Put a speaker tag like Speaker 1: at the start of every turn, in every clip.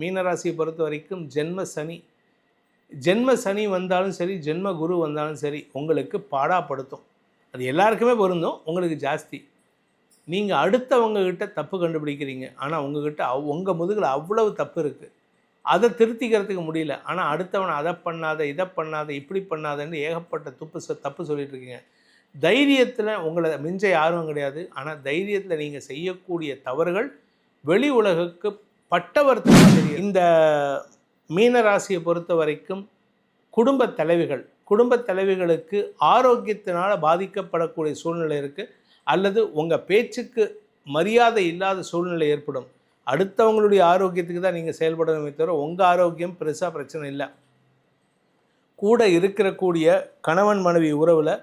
Speaker 1: மீனராசியை பொறுத்த வரைக்கும் ஜென்ம சனி ஜென்ம சனி வந்தாலும் சரி ஜென்ம குரு வந்தாலும் சரி உங்களுக்கு பாடாப்படுத்தும். அது எல்லாருக்குமே பொருந்தும் உங்களுக்கு ஜாஸ்தி. நீங்கள் அடுத்தவங்கக்கிட்ட தப்பு கண்டுபிடிக்கிறீங்க. ஆனால் உங்ககிட்ட அவ் உங்கள் முதுகில் அவ்வளவு தப்பு இருக்குது அதை திருத்திக்கிறதுக்கு முடியல. ஆனால் அடுத்தவனை அதை பண்ணாத இதை பண்ணாத இப்படி பண்ணாதன்னு ஏகப்பட்ட துப்பு சொ- தப்பு சொல்லிட்டு இருக்கீங்க தைரியத்தில் உங்களை மிஞ்ச யாரும் கிடையாது. ஆனால் தைரியத்தில் நீங்கள் செய்யக்கூடிய தவறுகள் வெளி உலகுக்கு பட்டவர்த்தமாக தெரியும். இந்த மீன ராசியை பொறுத்த வரைக்கும் குடும்ப தலைவிகள் குடும்ப தலைவிகளுக்கு ஆரோக்கியத்தினால் பாதிக்கப்படக்கூடிய சூழ்நிலை இருக்குது அல்லது உங்கள் பேச்சுக்கு மரியாதை இல்லாத சூழ்நிலை ஏற்படும். அடுத்தவங்களுடைய ஆரோக்கியத்துக்கு தான் நீங்கள் செயல்படணுமே தவிர உங்கள் ஆரோக்கியம் பெருசாக பிரச்சனை இல்லை. கூட இருக்கிறக்கூடிய கணவன் மனைவி உறவில்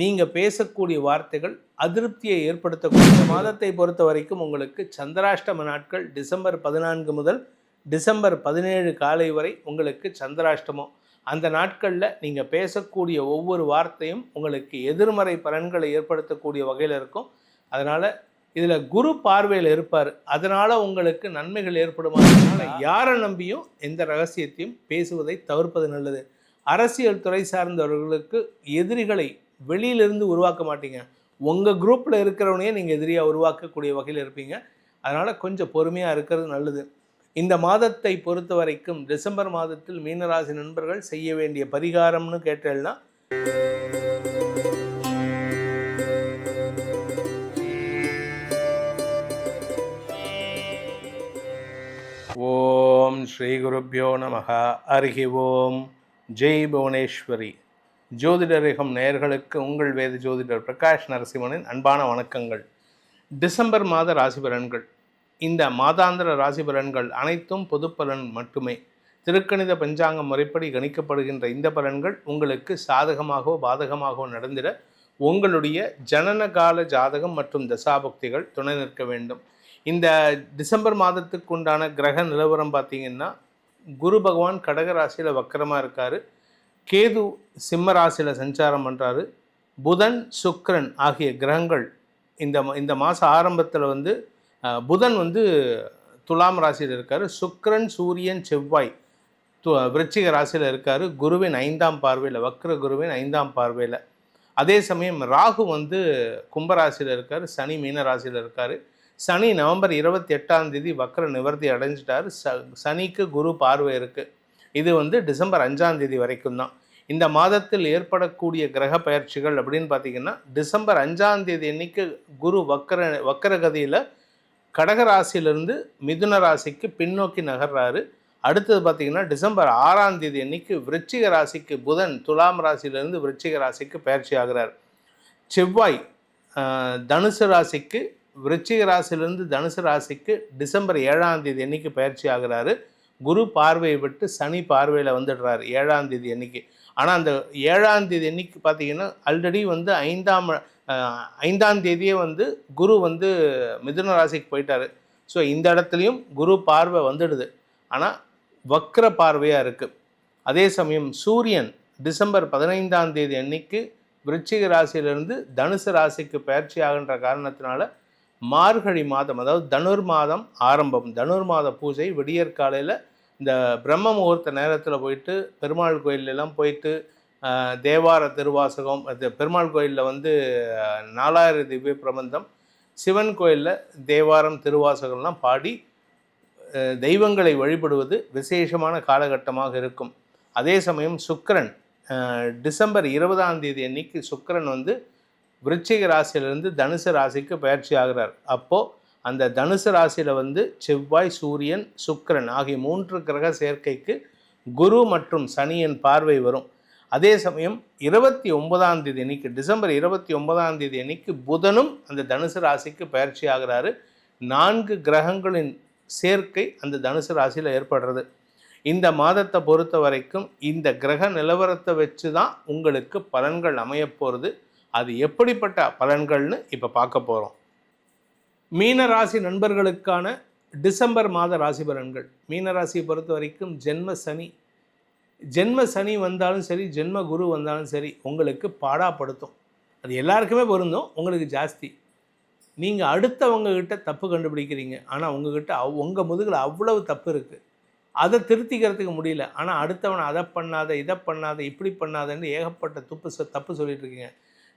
Speaker 1: நீங்கள் பேசக்கூடிய வார்த்தைகள் அதிருப்தியை ஏற்படுத்தக்கூடிய மாதத்தை பொறுத்த வரைக்கும் உங்களுக்கு சந்திராஷ்டம நாட்கள் டிசம்பர் பதினான்கு முதல் டிசம்பர் பதினேழு காலை வரை உங்களுக்கு சந்திராஷ்டமம். அந்த நாட்களில் நீங்கள் பேசக்கூடிய ஒவ்வொரு வார்த்தையும் உங்களுக்கு எதிர்மறை பலன்களை ஏற்படுத்தக்கூடிய வகையில் இருக்கும். அதனால் இதில் குரு பார்வையில் இருப்பார். அதனால் உங்களுக்கு நன்மைகள் ஏற்படுமா. அதனால் யாரை நம்பியும் எந்த ரகசியத்தையும் பேசுவதை தவிர்ப்பது நல்லது. அரசியல் துறை சார்ந்தவர்களுக்கு எதிரிகளை வெளியிலிருந்து உருவாக்க மாட்டீங்க. உங்கள் குரூப்பில் இருக்கிறவனையே நீங்கள் எதிரியாக உருவாக்கக்கூடிய வகையில் இருப்பீங்க. அதனால் கொஞ்சம் பொறுமையாக இருக்கிறது நல்லது. இந்த மாதத்தை பொறுத்த வரைக்கும் டிசம்பர் மாதத்தில் மீனராசி நண்பர்கள் செய்ய வேண்டிய பரிகாரம்னு கேட்டேன்னா ஓம் ஸ்ரீ குருப்பியோ நமக. அருகி ஓம். ஜெய் புவனேஸ்வரி. ஜோதிடரகம் நேயர்களுக்கு உங்கள் வேத ஜோதிடர் பிரகாஷ் நரசிம்மனின் அன்பான வணக்கங்கள். டிசம்பர் மாத ராசி பலன்கள் இந்த மாதாந்திர ராசி பலன்கள் அனைத்தும் பொது பலன் மட்டுமே. திருக்கணித பஞ்சாங்க முறைப்படி கணிக்கப்படுகின்ற இந்த பலன்கள் உங்களுக்கு சாதகமாகவோ பாதகமாகவோ நடந்திட உங்களுடைய ஜனன கால ஜாதகம் மற்றும் தசாபக்திகள் துணை நிற்க வேண்டும். இந்த டிசம்பர் மாதத்துக்கு உண்டான கிரக நிலவரம் பார்த்தீங்கன்னா குரு பகவான் கடகராசியில் வக்கரமாக இருக்கார். கேது சிம்ம ராசியில் சஞ்சாரம் பண்ணுறாரு புதன் சுக்ரன் ஆகிய கிரகங்கள் இந்த இந்த மாதம் ஆரம்பத்தில் வந்து புதன் வந்து துலாம் ராசியில் இருக்கார். சுக்ரன் சூரியன் செவ்வாய் து விருச்சிக ராசியில் இருக்கார். குருவின் ஐந்தாம் பார்வையில் வக்ர குருவின் ஐந்தாம் பார்வையில். அதே சமயம் ராகு வந்து கும்பராசியில் இருக்கார். சனி மீன ராசியில் இருக்கார். சனி நவம்பர் இருபத்தி எட்டாம் தேதி வக்ர நிவர்த்தி அடைஞ்சிட்டார். ச சனிக்கு குரு பார்வை இருக்குது இது வந்து டிசம்பர் அஞ்சாம் தேதி வரைக்கும் தான். இந்த மாதத்தில் ஏற்படக்கூடிய கிரக பயிற்சிகள் அப்படின்னு பார்த்தீங்கன்னா டிசம்பர் அஞ்சாம் தேதி அன்னைக்கு குரு வக்கர வக்கரகதியில் கடக ராசியிலிருந்து மிதுன ராசிக்கு பின்னோக்கி நகர்றாரு. அடுத்தது பார்த்தீங்கன்னா டிசம்பர் ஆறாம் தேதி அன்னைக்கு விருச்சிக ராசிக்கு புதன் துலாம் ராசியிலிருந்து விருச்சிக ராசிக்கு பயிற்சி ஆகிறார். செவ்வாய் தனுசு ராசிக்கு விருச்சிக ராசியிலிருந்து தனுசு ராசிக்கு டிசம்பர் ஏழாம் தேதி அன்னைக்கு பயிற்சி ஆகிறாரு. குரு பார்வையை விட்டு சனி பார்வையில் வந்துடுறாரு ஏழாம் தேதி அன்னைக்கு. ஆனால் அந்த ஏழாம் தேதி அன்னைக்கு பார்த்தீங்கன்னா ஆல்ரெடி வந்து ஐந்தாம் ஐந்தாம் தேதியே வந்து குரு வந்து மிதுன ராசிக்கு போயிட்டாரு. ஸோ இந்த இடத்துலையும் குரு பார்வை வந்துடுது. ஆனால் வக்ர பார்வையாக இருக்குது அதே சமயம் சூரியன் டிசம்பர் பதினைந்தாம் தேதி அன்னைக்கு விருச்சிக ராசியிலிருந்து தனுசு ராசிக்கு பயிற்சி ஆகின்ற காரணத்தினால மார்கழி மாதம் அதாவது தனுர் மாதம் ஆரம்பம். தனுர் மாத பூஜை விடியற் காலையில் இந்த பிரம்ம முகூர்த்த நேரத்தில் போயிட்டு பெருமாள் கோயிலெல்லாம் போயிட்டு தேவார திருவாசகம் பெருமாள் கோயிலில் வந்து நாலாயிரம் நாலாயிர திவ்ய பிரபந்தம். சிவன் கோயிலில் தேவாரம் திருவாசகம்லாம் பாடி தெய்வங்களை வழிபடுவது விசேஷமான காலகட்டமாக இருக்கும். அதே சமயம் சுக்கரன் டிசம்பர் இருபதாம் தேதி அன்னைக்கு சுக்கிரன் வந்து விருச்சிக ராசியிலிருந்து தனுசு ராசிக்கு பயிற்சி ஆகிறார். அப்போது அந்த தனுசு ராசியில் வந்து செவ்வாய் சூரியன் சுக்கிரன் ஆகிய மூன்று கிரக சேர்க்கைக்கு குரு மற்றும் சனியின் பார்வை வரும். அதே சமயம் இருபத்தி ஒன்பதாம் தேதி அன்னைக்கு டிசம்பர் இருபத்தி ஒன்பதாம் தேதி அன்னைக்கு புதனும் அந்த தனுசு ராசிக்கு பயிற்சி ஆகிறாரு. நான்கு கிரகங்களின் சேர்க்கை அந்த தனுசு ராசியில் ஏற்படுறது. இந்த மாதத்தை பொறுத்த வரைக்கும் இந்த கிரக நிலவரத்தை வச்சு தான் உங்களுக்கு பலன்கள் அமையப்போகிறது அது எப்படிப்பட்ட பலன்கள்னு இப்போ பார்க்க போகிறோம் மீன ராசி நண்பர்களுக்கான டிசம்பர் மாத ராசி பலன்கள். மீன ராசியை பொறுத்த வரைக்கும் ஜென்ம சனி ஜென்ம சனி வந்தாலும் சரி ஜென்ம குரு வந்தாலும் சரி உங்களுக்கு பாடாப்படுத்தும். அது எல்லாருக்குமே பொருந்தும் உங்களுக்கு ஜாஸ்தி. நீங்கள் அடுத்தவங்கக்கிட்ட தப்பு கண்டுபிடிக்கிறீங்க. ஆனால் உங்ககிட்ட அவ் உங்கள் முதுகில் அவ்வளவு தப்பு இருக்குது அதை திருத்திக்கிறதுக்கு முடியல. ஆனால் அடுத்தவனை அதை பண்ணாத இதை பண்ணாத இப்படி பண்ணாதன்னு ஏகப்பட்ட துப்பு தப்பு சொல்லிட்டு இருக்கீங்க.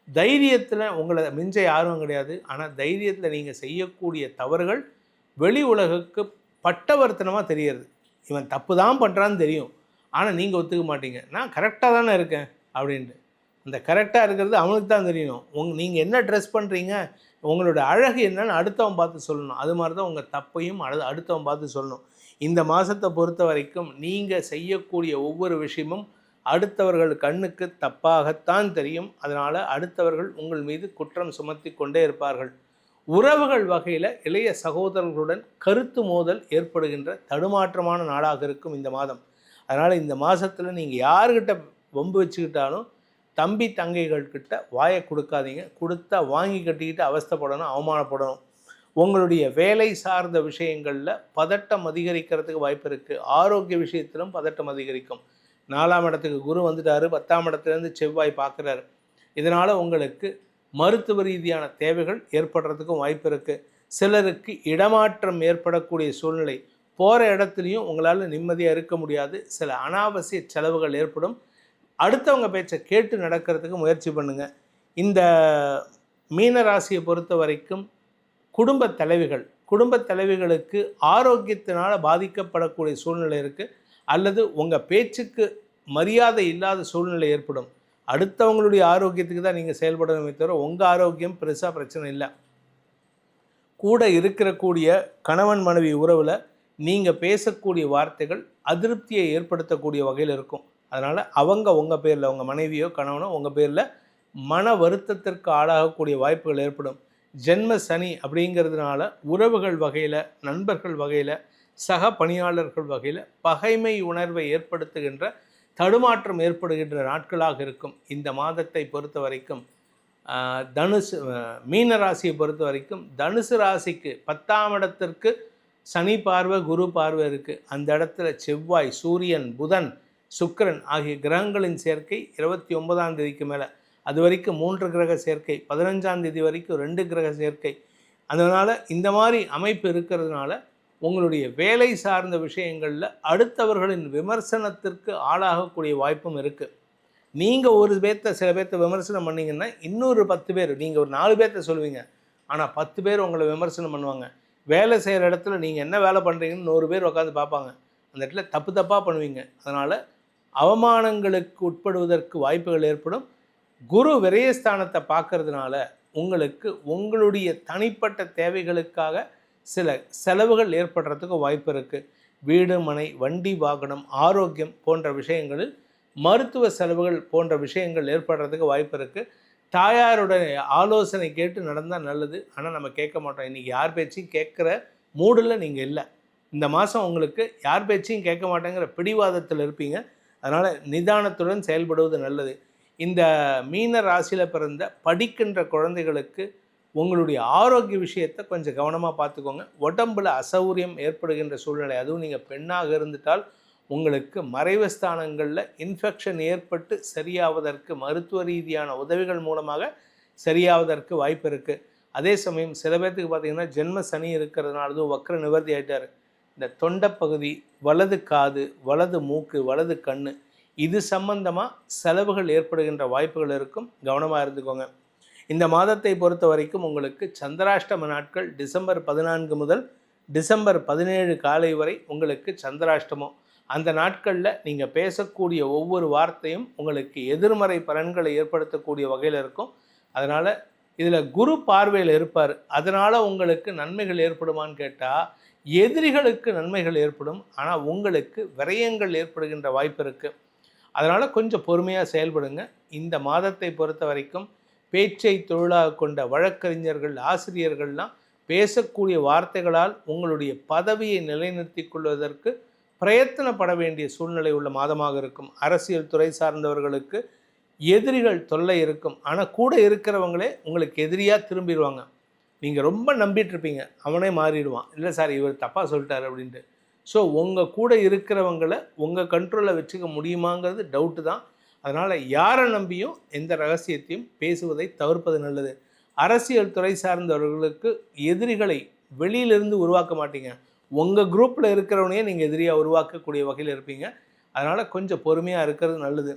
Speaker 1: தைரியத்தில் உங்களை மிஞ்ச யாரும் கிடையாது. ஆனால் தைரியத்தில் நீங்கள் செய்யக்கூடிய தவறுகள் வெளி உலகுக்கு பட்டவர்த்தனமாக தெரியறது. இவன் தப்பு தான் பண்ணுறான்னு தெரியும். ஆனால் நீங்கள் ஒத்துக்க மாட்டீங்க. நான் கரெக்டாக தானே இருக்கேன் அப்படின்ட்டு. அந்த கரெக்டாக இருக்கிறது அவனுக்கு தான் தெரியணும் உங் நீங்கள் என்ன ட்ரெஸ் பண்ணுறீங்க உங்களோட அழகு என்னன்னு அடுத்தவன் பார்த்து சொல்லணும். அது மாதிரி தான் உங்கள் தப்பையும் அடு அடுத்தவன் பார்த்து சொல்லணும். இந்த மாதத்தை பொறுத்த வரைக்கும் நீங்கள் செய்யக்கூடிய ஒவ்வொரு விஷயமும் அடுத்தவர்கள் கண்ணுக்கு தப்பாகத்தான் தெரியும். அதனால் அடுத்தவர்கள் உங்கள் மீது குற்றம் சுமத்தி கொண்டே இருப்பார்கள். உறவுகள் வகையில் இளைய சகோதரர்களுடன் கருத்து மோதல் ஏற்படுகின்ற தடுமாற்றமான நாளாக இருக்கும் இந்த மாதம். அதனால் இந்த மாதத்தில் நீங்கள் யார்கிட்ட வம்பு வச்சுக்கிட்டாலும் தம்பி தங்கைகள்கிட்ட வாயை கொடுக்காதீங்க. கொடுத்தா வாங்கி கட்டிக்கிட்டு அவஸ்தைப்படணும் அவமானப்படணும். உங்களுடைய வேலை சார்ந்த விஷயங்களில் பதட்டம் அதிகரிக்கிறதுக்கு வாய்ப்பு இருக்குது ஆரோக்கிய விஷயத்திலும் பதட்டம் அதிகரிக்கும். நாலாம் இடத்துக்கு குரு வந்துட்டாரு பத்தாம் இடத்துலேருந்து செவ்வாய் பார்க்குறாரு. இதனால் உங்களுக்கு மருத்துவ ரீதியான தேவைகள் ஏற்படுறதுக்கும் வாய்ப்பு இருக்குது சிலருக்கு இடமாற்றம் ஏற்படக்கூடிய சூழ்நிலை போகிற இடத்துலையும் உங்களால் நிம்மதியாக இருக்க முடியாது. சில அனாவசிய செலவுகள் ஏற்படும். அடுத்தவங்க பேச்சை கேட்டு நடக்கிறதுக்கு முயற்சி பண்ணுங்கள் இந்த மீன ராசியை பொறுத்த வரைக்கும் குடும்ப தலைவிகள் குடும்ப தலைவிகளுக்கு ஆரோக்கியத்தினால் பாதிக்கப்படக்கூடிய சூழ்நிலை இருக்குது அல்லது உங்கள் பேச்சுக்கு மரியாதை இல்லாத சூழ்நிலை ஏற்படும். அடுத்தவங்களுடைய ஆரோக்கியத்துக்கு தான் நீங்கள் செயல்படணுமே தவிர உங்கள் ஆரோக்கியம் பெருசாக பிரச்சனை இல்லை. கூட இருக்கிறக்கூடிய கணவன் மனைவி உறவில் நீங்கள் பேசக்கூடிய வார்த்தைகள் அதிருப்தியை ஏற்படுத்தக்கூடிய வகையில் இருக்கும். அதனால் அவங்க உங்கள் பேரில் உங்கள் மனைவியோ கணவனோ உங்கள் பேரில் மன வருத்தத்திற்கு ஆளாகக்கூடிய வாய்ப்புகள் ஏற்படும். ஜென்ம சனி அப்படிங்கிறதுனால உறவுகள் வகையில் நண்பர்கள் வகையில் சக பணியாளர்கள் வகையில் பகைமை உணர்வை ஏற்படுத்துகின்ற தடுமாற்றம் ஏற்படுகின்ற நாட்களாக இருக்கும். இந்த மாதத்தை பொறுத்த வரைக்கும் தனுசு மீன ராசியை பொறுத்த வரைக்கும் தனுசு ராசிக்கு பத்தாம் இடத்திற்கு சனி பார்வை குரு பார்வை இருக்குது அந்த இடத்துல செவ்வாய் சூரியன் புதன் சுக்கரன் ஆகிய கிரகங்களின் சேர்க்கை இருபத்தி ஒன்பதாம் தேதிக்கு மேலே. அது வரைக்கும் மூன்று கிரக சேர்க்கை பதினஞ்சாம் தேதி வரைக்கும் ரெண்டு கிரக சேர்க்கை. அதனால் இந்த மாதிரி அமைப்பு இருக்கிறதுனால உங்களுடைய வேலை சார்ந்த விஷயங்களில் அடுத்தவர்களின் விமர்சனத்திற்கு ஆளாகக்கூடிய வாய்ப்பும் இருக்குது நீங்கள் ஒரு பேர்த்த சில பேர்த்த விமர்சனம் பண்ணிங்கன்னா இன்னொரு பத்து பேர் நீங்கள் ஒரு நாலு பேர்த்த சொல்லுவீங்க. ஆனால் பத்து பேர் உங்களை விமர்சனம் பண்ணுவாங்க. வேலை செய்கிற இடத்துல நீங்கள் என்ன வேலை பண்ணுறீங்கன்னு நூறு பேர் உட்காந்து பார்ப்பாங்க. அந்த இடத்துல தப்பு தப்பாக பண்ணுவீங்க. அதனால் அவமானங்களுக்கு உட்படுவதற்கு வாய்ப்புகள் ஏற்படும். குரு விரயஸ்தானத்தை பார்க்கறதுனால உங்களுக்கு உங்களுடைய தனிப்பட்ட தேவைகளுக்காக சில செலவுகள் ஏற்படுறதுக்கு வாய்ப்பு இருக்குது வீடு மனை வண்டி வாகனம் ஆரோக்கியம் போன்ற விஷயங்களில் மருத்துவ செலவுகள் போன்ற விஷயங்கள் ஏற்படுறதுக்கு வாய்ப்பு இருக்குது தாயாருடைய ஆலோசனை கேட்டு நடந்தால் நல்லது. ஆனால் நம்ம கேட்க மாட்டோம். இன்றைக்கி யார் பேச்சையும் கேட்குற மூடில் நீங்கள் இல்லை. இந்த மாதம் உங்களுக்கு யார் பேச்சையும் கேட்க மாட்டேங்கிற பிடிவாதத்தில் இருப்பீங்க. அதனால் நிதானத்துடன் செயல்படுவது நல்லது. இந்த மீன ராசியில் பிறந்த படிக்கின்ற குழந்தைகளுக்கு உங்களுடைய ஆரோக்கிய விஷயத்தை கொஞ்சம் கவனமாக பார்த்துக்கோங்க. உடம்பில் அசௌரியம் ஏற்படுகின்ற சூழ்நிலை அதுவும் நீங்கள் பெண்ணாக இருந்துட்டால் உங்களுக்கு மறைவு ஸ்தானங்களில் இன்ஃபெக்ஷன் ஏற்பட்டு சரியாவதற்கு மருத்துவ ரீதியான உதவிகள் மூலமாக சரியாவதற்கு வாய்ப்பு இருக்குது அதே சமயம் சில பேர்த்துக்கு பார்த்தீங்கன்னா ஜென்ம சனி இருக்கிறதுனால அதுவும் நிவர்த்தி ஆயிட்டார். இந்த தொண்டைப்பகுதி வலது காது வலது மூக்கு வலது கண்ணு இது சம்பந்தமாக செலவுகள் ஏற்படுகின்ற வாய்ப்புகள் இருக்கும். கவனமாக இருந்துக்கோங்க. இந்த மாதத்தை பொறுத்த வரைக்கும் உங்களுக்கு சந்திராஷ்டம நாட்கள் டிசம்பர் பதினான்கு முதல் டிசம்பர் பதினேழு காலை வரை உங்களுக்கு சந்திராஷ்டமம். அந்த நாட்களில் நீங்கள் பேசக்கூடிய ஒவ்வொரு வார்த்தையும் உங்களுக்கு எதிர்மறை பலன்களை ஏற்படுத்தக்கூடிய வகையில் இருக்கும். அதனால் இதில் குரு பார்வையில் இருப்பார். அதனால் உங்களுக்கு நன்மைகள் ஏற்படுமான்னு கேட்டால் எதிரிகளுக்கு நன்மைகள் ஏற்படும். ஆனால் உங்களுக்கு விரயங்கள் ஏற்படுகின்ற வாய்ப்பு இருக்குது அதனால் கொஞ்சம் பொறுமையாக செயல்படுங்க. இந்த மாதத்தை பொறுத்த வரைக்கும் பேச்சை தொழிலாக கொண்ட வழக்கறிஞர்கள் ஆசிரியர்கள்லாம் பேசக்கூடிய வார்த்தைகளால் உங்களுடைய பதவியை நிலைநிறுத்தி கொள்வதற்கு பிரயத்தனப்பட வேண்டிய சூழ்நிலை உள்ள மாதமாக இருக்கும். அரசியல் துறை சார்ந்தவர்களுக்கு எதிரிகள் தொல்லை இருக்கும். ஆனால் கூட இருக்கிறவங்களே உங்களுக்கு எதிரியாக திரும்பிடுவாங்க. நீங்கள் ரொம்ப நம்பிட்டு இருப்பீங்க அவனே மாறிடுவான். இல்லை சார் இவர் தப்பாக சொல்லிட்டாரு அப்படின்ட்டு. ஸோ உங்கள் கூட இருக்கிறவங்களை உங்கள் கண்ட்ரோலில் வச்சுக்க முடியுமாங்கிறது டவுட்டு தான். அதனால் யாரை நம்பியும் எந்த ரகசியத்தையும் பேசுவதை தவிர்ப்பது நல்லது. அரசியல் துறை சார்ந்தவர்களுக்கு எதிரிகளை வெளியிலிருந்து உருவாக்க மாட்டீங்க. உங்கள் குரூப்பில் இருக்கிறவனையே நீங்கள் எதிரியாக உருவாக்கக்கூடிய வகையில் இருப்பீங்க. அதனால் கொஞ்சம் பொறுமையாக இருக்கிறது நல்லது.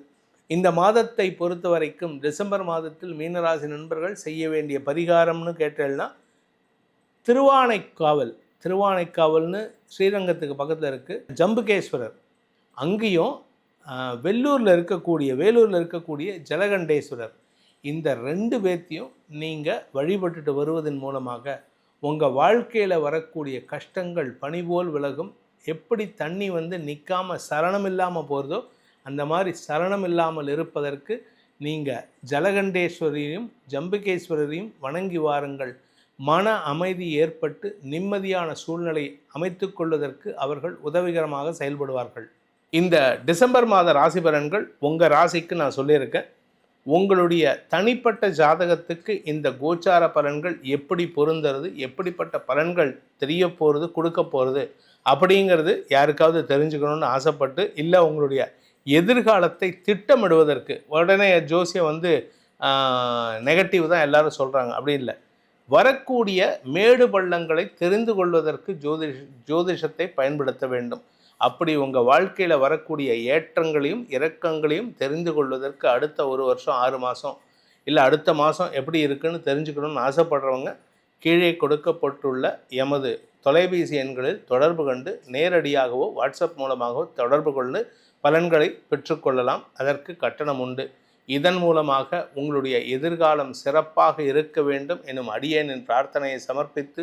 Speaker 1: இந்த மாதத்தை பொறுத்த வரைக்கும் டிசம்பர் மாதத்தில் மீனராசி நண்பர்கள் செய்ய வேண்டிய பரிகாரம்னு கேட்டேன்னா திருவானைக்காவல். திருவானைக்காவல்னு ஸ்ரீரங்கத்துக்கு பக்கத்தில் இருக்குது ஜம்புகேஸ்வரர். அங்கேயும் வெள்ளூரில் இருக்கக்கூடிய வேலூரில் இருக்கக்கூடிய ஜலகண்டேஸ்வரர். இந்த ரெண்டு பேர்த்தையும் நீங்கள் வழிபட்டுட்டு வருவதன் மூலமாக உங்கள் வாழ்க்கையில் வரக்கூடிய கஷ்டங்கள் பணிபோல் விலகும். எப்படி தண்ணி வந்து நிற்காம சரணம் இல்லாமல் போகிறதோ அந்த மாதிரி சரணம் இல்லாமல் இருப்பதற்கு நீங்கள் ஜலகண்டேஸ்வரியையும் ஜம்புகேஸ்வரரையும் வணங்கி வாருங்கள். மன அமைதி ஏற்பட்டு நிம்மதியான சூழ்நிலை அமைத்து கொள்வதற்கு அவர்கள் உதவிகரமாக செயல்படுவார்கள். இந்த டிசம்பர் மாத ராசி பலன்கள் உங்கள் ராசிக்கு நான் சொல்லியிருக்கேன். உங்களுடைய தனிப்பட்ட ஜாதகத்துக்கு இந்த கோச்சார பலன்கள் எப்படி பொருந்துறது எப்படிப்பட்ட பலன்கள் தெரிய போகிறது கொடுக்க போகிறது அப்படிங்கிறது யாருக்காவது தெரிஞ்சுக்கணும்னு ஆசைப்பட்டு இல்லை உங்களுடைய எதிர்காலத்தை திட்டமிடுவதற்கு. உடனே ஜோசியம் வந்து நெகட்டிவ் தான் எல்லாரும் சொல்கிறாங்க அப்படி இல்லை. வரக்கூடிய மேடு பள்ளங்களை தெரிந்து கொள்வதற்கு ஜோதிஷ் ஜோதிஷத்தை பயன்படுத்த வேண்டும். அப்படி உங்கள் வாழ்க்கையில் வரக்கூடிய ஏற்றங்களையும் இறக்கங்களையும் தெரிந்து கொள்வதற்கு அடுத்த ஒரு வருஷம் ஆறு மாதம் இல்லை அடுத்த மாதம் எப்படி இருக்குன்னு தெரிஞ்சுக்கணும்னு ஆசைப்படுறவங்க கீழே கொடுக்கப்பட்டுள்ள எமது தொலைபேசி எண்களில் தொடர்பு கண்டு நேரடியாகவோ வாட்ஸ்அப் மூலமாகவோ தொடர்பு கொண்டு பலன்களை பெற்றுக்கொள்ளலாம் அதற்கு கட்டணம் உண்டு. இதன் மூலமாக உங்களுடைய எதிர்காலம் சிறப்பாக இருக்க வேண்டும். எனும் அடியேனின் பிரார்த்தனையை சமர்ப்பித்து